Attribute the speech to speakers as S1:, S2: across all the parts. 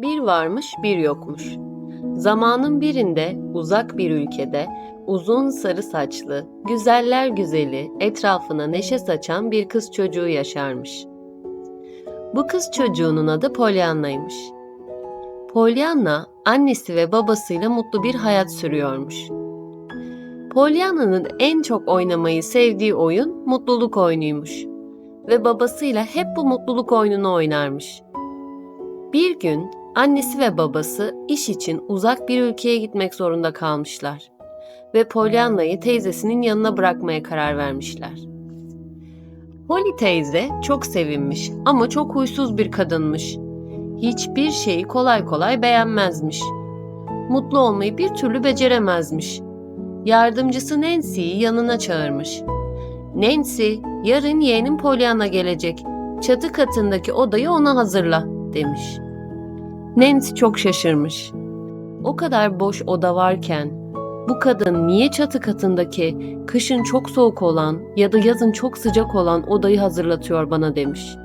S1: Bir varmış bir yokmuş. Zamanın birinde uzak bir ülkede uzun sarı saçlı, güzeller güzeli, etrafına neşe saçan bir kız çocuğu yaşarmış. Bu kız çocuğunun adı Pollyanna'ymış. Pollyanna annesi ve babasıyla mutlu bir hayat sürüyormuş. Pollyanna'nın en çok oynamayı sevdiği oyun mutluluk oyunuymuş ve babasıyla hep bu mutluluk oyununu oynarmış. Bir gün annesi ve babası iş için uzak bir ülkeye gitmek zorunda kalmışlar ve Pollyanna'yı teyzesinin yanına bırakmaya karar vermişler. Polly teyze çok sevinmiş ama çok huysuz bir kadınmış. Hiçbir şeyi kolay kolay beğenmezmiş. Mutlu olmayı bir türlü beceremezmiş. Yardımcısı Nancy'yi yanına çağırmış. Nancy, yarın yeğenim Pollyanna gelecek. Çatı katındaki odayı ona hazırla, demiş. Nancy çok şaşırmış. O kadar boş oda varken bu kadın niye çatı katındaki kışın çok soğuk olan ya da yazın çok sıcak olan odayı hazırlatıyor bana demiş.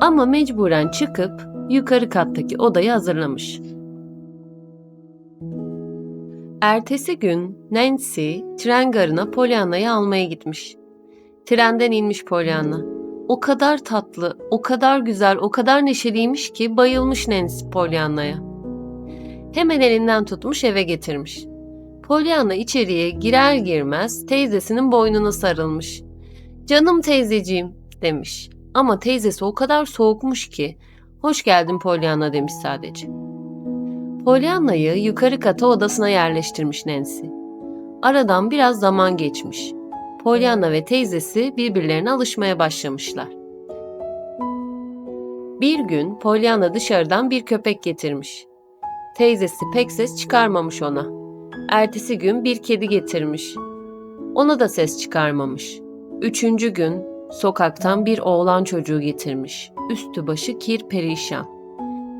S1: Ama mecburen çıkıp yukarı kattaki odayı hazırlamış. Ertesi gün Nancy tren garına Pollyanna'yı almaya gitmiş. Trenden inmiş Pollyanna. O kadar tatlı, o kadar güzel, o kadar neşeliymiş ki bayılmış Nancy Pollyanna'ya. Hemen elinden tutmuş eve getirmiş. Pollyanna içeriye girer girmez teyzesinin boynuna sarılmış. Canım teyzeciğim demiş. Ama teyzesi o kadar soğukmuş ki hoş geldin Pollyanna demiş sadece. Pollyanna'yı yukarı kata odasına yerleştirmiş Nancy. Aradan biraz zaman geçmiş. Pollyanna ve teyzesi birbirlerine alışmaya başlamışlar. Bir gün Pollyanna dışarıdan bir köpek getirmiş. Teyzesi pek ses çıkarmamış ona. Ertesi gün bir kedi getirmiş. Ona da ses çıkarmamış. Üçüncü gün sokaktan bir oğlan çocuğu getirmiş. Üstü başı kir perişan.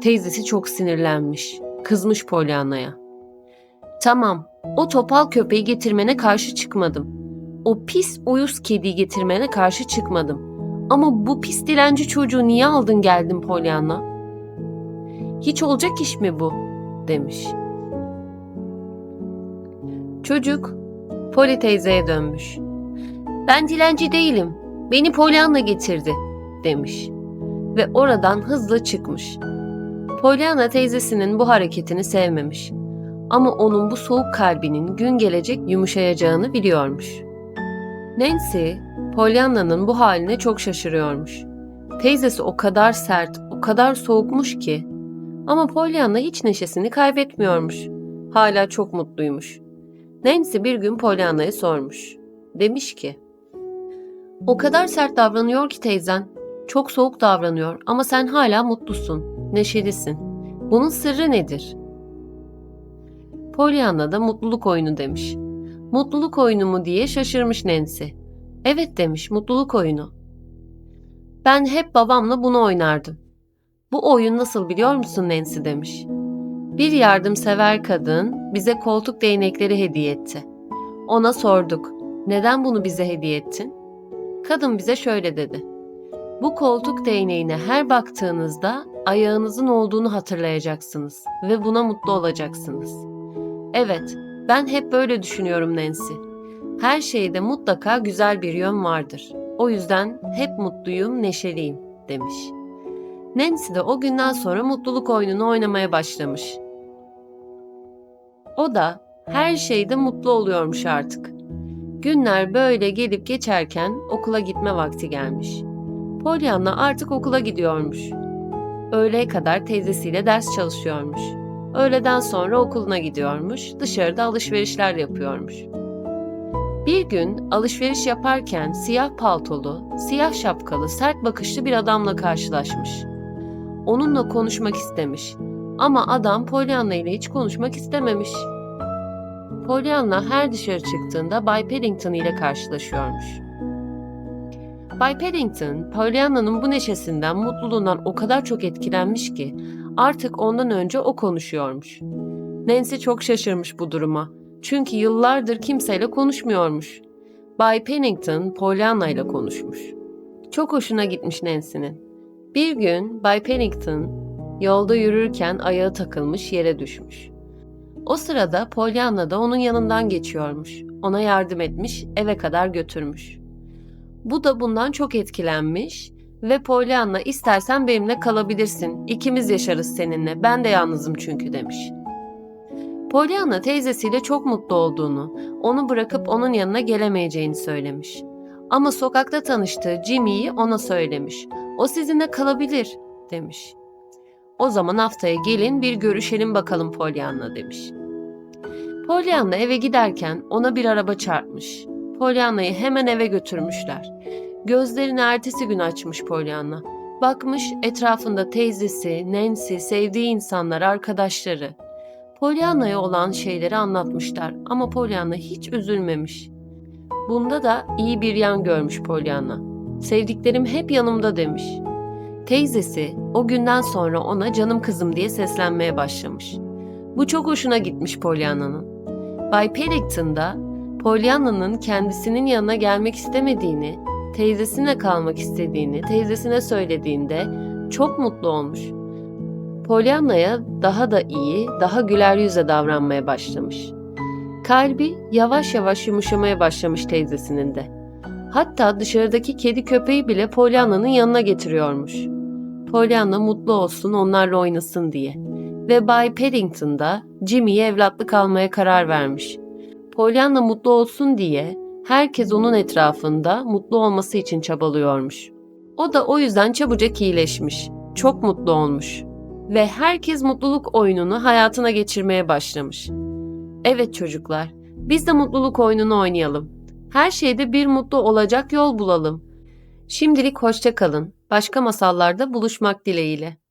S1: Teyzesi çok sinirlenmiş. Kızmış Pollyanna'ya. Tamam, o topal köpeği getirmene karşı çıkmadım. O pis uyuz kediyi getirmene karşı çıkmadım. Ama bu pis dilenci çocuğu niye aldın geldin Pollyanna? Hiç olacak iş mi bu? demiş. Çocuk Polly teyzeye dönmüş. Ben dilenci değilim. Beni Pollyanna getirdi demiş. Ve oradan hızla çıkmış. Pollyanna teyzesinin bu hareketini sevmemiş. Ama onun bu soğuk kalbinin gün gelecek yumuşayacağını biliyormuş. Nancy, Pollyanna'nın bu haline çok şaşırıyormuş. Teyzesi o kadar sert, o kadar soğukmuş ki. Ama Pollyanna hiç neşesini kaybetmiyormuş. Hala çok mutluymuş. Nancy bir gün Pollyanna'ya sormuş. Demiş ki, O kadar sert davranıyor ki teyzen. Çok soğuk davranıyor ama sen hala mutlusun, neşelisin. Bunun sırrı nedir? Pollyanna da mutluluk oyunu demiş. Mutluluk oyunu mu diye şaşırmış Nancy. Evet demiş, mutluluk oyunu. Ben hep babamla bunu oynardım. Bu oyun nasıl biliyor musun Nancy demiş. Bir yardımsever kadın bize koltuk değnekleri hediye etti. Ona sorduk, neden bunu bize hediye ettin? Kadın bize şöyle dedi. Bu koltuk değneğine her baktığınızda ayağınızın olduğunu hatırlayacaksınız ve buna mutlu olacaksınız. Evet, ben hep böyle düşünüyorum Nancy. Her şeyde mutlaka güzel bir yön vardır. O yüzden hep mutluyum, neşeliyim demiş. Nancy de o günden sonra mutluluk oyununu oynamaya başlamış. O da her şeyde mutlu oluyormuş artık. Günler böyle gelip geçerken okula gitme vakti gelmiş. Pollyanna artık okula gidiyormuş. Öğleye kadar teyzesiyle ders çalışıyormuş. Öğleden sonra okuluna gidiyormuş, dışarıda alışverişler yapıyormuş. Bir gün alışveriş yaparken siyah paltolu, siyah şapkalı, sert bakışlı bir adamla karşılaşmış. Onunla konuşmak istemiş ama adam Pollyanna ile hiç konuşmak istememiş. Pollyanna her dışarı çıktığında Bay Paddington ile karşılaşıyormuş. Bay Paddington, Pollyanna'nın bu neşesinden, mutluluğundan o kadar çok etkilenmiş ki artık ondan önce o konuşuyormuş. Nancy çok şaşırmış bu duruma. Çünkü yıllardır kimseyle konuşmuyormuş. Bay Pennington Pollyanna ile konuşmuş. Çok hoşuna gitmiş Nancy'nin. Bir gün Bay Pennington Yolda yürürken ayağı takılmış yere düşmüş. O sırada Pollyanna da onun yanından geçiyormuş. Ona yardım etmiş, eve kadar götürmüş. Bu da bundan çok etkilenmiş ve Pollyanna istersen benimle kalabilirsin. İkimiz yaşarız seninle. Ben de yalnızım çünkü demiş. Pollyanna teyzesiyle çok mutlu olduğunu, onu bırakıp onun yanına gelemeyeceğini söylemiş. Ama sokakta tanıştığı Jimmy'yi ona söylemiş. O sizinle kalabilir demiş. O zaman haftaya gelin bir görüşelim bakalım Pollyanna demiş. Pollyanna eve giderken ona bir araba çarpmış. Pollyanna'yı hemen eve götürmüşler. Gözlerini ertesi gün açmış Pollyanna. Bakmış etrafında teyzesi, Nancy, sevdiği insanlar, arkadaşları. Pollyanna'ya olan şeyleri anlatmışlar ama Pollyanna hiç üzülmemiş. Bunda da iyi bir yan görmüş Pollyanna. Sevdiklerim hep yanımda demiş. Teyzesi o günden sonra ona canım kızım diye seslenmeye başlamış. Bu çok hoşuna gitmiş Pollyanna'nın. Bay Paddington da Pollyanna'nın kendisinin yanına gelmek istemediğini, teyzesine kalmak istediğini teyzesine söylediğinde çok mutlu olmuş. Pollyanna'ya daha da iyi, daha güler yüze davranmaya başlamış. Kalbi yavaş yavaş yumuşamaya başlamış teyzesinin de. Hatta dışarıdaki kedi köpeği bile Pollyanna'nın yanına getiriyormuş. Pollyanna mutlu olsun, onlarla oynasın diye. Ve Bay Paddington da Jimmy'ye evlatlık almaya karar vermiş. Pollyanna mutlu olsun diye herkes onun etrafında mutlu olması için çabalıyormuş. O da o yüzden çabucak iyileşmiş. Çok mutlu olmuş. Ve herkes mutluluk oyununu hayatına geçirmeye başlamış. Evet çocuklar, biz de mutluluk oyununu oynayalım. Her şeyde bir mutlu olacak yol bulalım. Şimdilik hoşça kalın. Başka masallarda buluşmak dileğiyle.